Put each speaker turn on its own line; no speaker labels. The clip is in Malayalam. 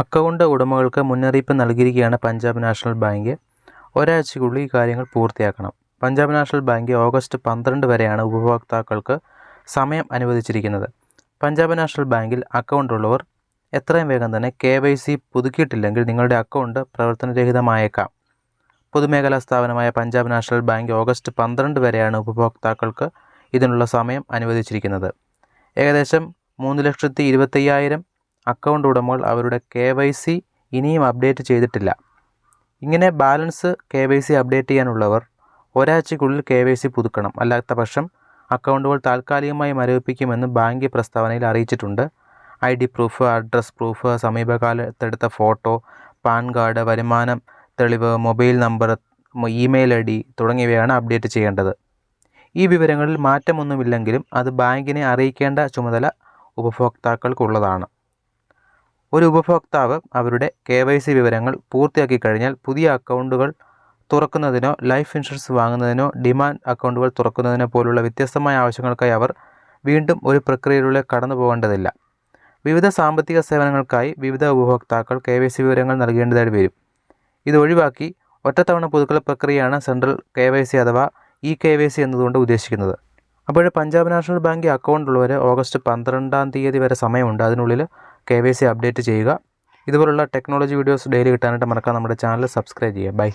അക്കൗണ്ട് ഉടമകൾക്ക് മുന്നറിയിപ്പ് നൽകിയിരിക്കുകയാണ് പഞ്ചാബ് നാഷണൽ ബാങ്ക്. ഒരാഴ്ചയ്ക്കുള്ളിൽ ഈ കാര്യങ്ങൾ പൂർത്തിയാക്കണം. പഞ്ചാബ് നാഷണൽ ബാങ്ക് ഓഗസ്റ്റ് പന്ത്രണ്ട് വരെയാണ് ഉപഭോക്താക്കൾക്ക് സമയം അനുവദിച്ചിരിക്കുന്നത്. പഞ്ചാബ് നാഷണൽ ബാങ്കിൽ അക്കൗണ്ട് ഉള്ളവർ എത്രയും വേഗം തന്നെ കെ വൈ സി പുതുക്കിയിട്ടില്ലെങ്കിൽ നിങ്ങളുടെ അക്കൗണ്ട് പ്രവർത്തനരഹിതമായേക്കാം. പൊതുമേഖലാ സ്ഥാപനമായ പഞ്ചാബ് നാഷണൽ ബാങ്ക് ഓഗസ്റ്റ് പന്ത്രണ്ട് വരെയാണ് ഉപഭോക്താക്കൾക്ക് ഇതിനുള്ള സമയം അനുവദിച്ചിരിക്കുന്നത്. ഏകദേശം മൂന്ന് ലക്ഷത്തി ഇരുപത്തയ്യായിരം അക്കൗണ്ട് ഉടമകൾ അവരുടെ കെ വൈ സി ഇനിയും അപ്ഡേറ്റ് ചെയ്തിട്ടില്ല. ഇങ്ങനെ balance K Y C update ചെയ്യാനുള്ളവർ ഒരാഴ്ചയ്ക്കുള്ളിൽ കെ വൈ സി പുതുക്കണം. അല്ലാത്ത പക്ഷം അക്കൗണ്ടുകൾ താൽക്കാലികമായി മരവിപ്പിക്കുമെന്ന് ബാങ്ക് പ്രസ്താവനയിൽ അറിയിച്ചിട്ടുണ്ട്. I D proof address proof സമീപകാലത്തെടുത്ത photo PAN card വരുമാനം തെളിവ് mobile number email I D തുടങ്ങിയവയാണ് അപ്ഡേറ്റ് ചെയ്യേണ്ടത്. ഈ വിവരങ്ങളിൽ മാറ്റമൊന്നുമില്ലെങ്കിലും അത് ബാങ്കിനെ അറിയിക്കേണ്ട ചുമതല ഉപഭോക്താക്കൾക്കുള്ളതാണ്. ഒരു ഉപഭോക്താവ് അവരുടെ കെ വൈ സി വിവരങ്ങൾ പൂർത്തിയാക്കി കഴിഞ്ഞാൽ പുതിയ അക്കൗണ്ടുകൾ തുറക്കുന്നതിനോ ലൈഫ് ഇൻഷുറൻസ് വാങ്ങുന്നതിനോ ഡിമാൻഡ് അക്കൗണ്ടുകൾ തുറക്കുന്നതിനോ പോലുള്ള വ്യത്യസ്തമായ ആവശ്യങ്ങൾക്കായി അവർ വീണ്ടും ഒരു പ്രക്രിയയിലൂടെ കടന്നു പോകേണ്ടതില്ല. വിവിധ സാമ്പത്തിക സേവനങ്ങൾക്കായി വിവിധ ഉപഭോക്താക്കൾ കെ വൈ സി വിവരങ്ങൾ നൽകേണ്ടതായി വരും. ഇത് ഒഴിവാക്കി ഒറ്റത്തവണ പുതുക്കൽ പ്രക്രിയയാണ് സെൻട്രൽ കെ വൈ സി അഥവാ ഇ കെ വൈ സി എന്നതുകൊണ്ട് ഉദ്ദേശിക്കുന്നത്. അപ്പോൾ പഞ്ചാബ് നാഷണൽ ബാങ്ക് അക്കൗണ്ട് ഉള്ളവർ ഓഗസ്റ്റ് പന്ത്രണ്ടാം തീയതി വരെ സമയമുണ്ട്. അതിനുള്ളിൽ കെ വൈ സി അപ്ഡേറ്റ് ചെയ്യുക. ഇതുപോലുള്ള ടെക്നോളജി വീഡിയോസ് ഡെയിലി കിട്ടാനായിട്ട് മറക്കാം നമ്മുടെ ചാനൽ സബ്സ്ക്രൈബ് ചെയ്യുക. ബൈ.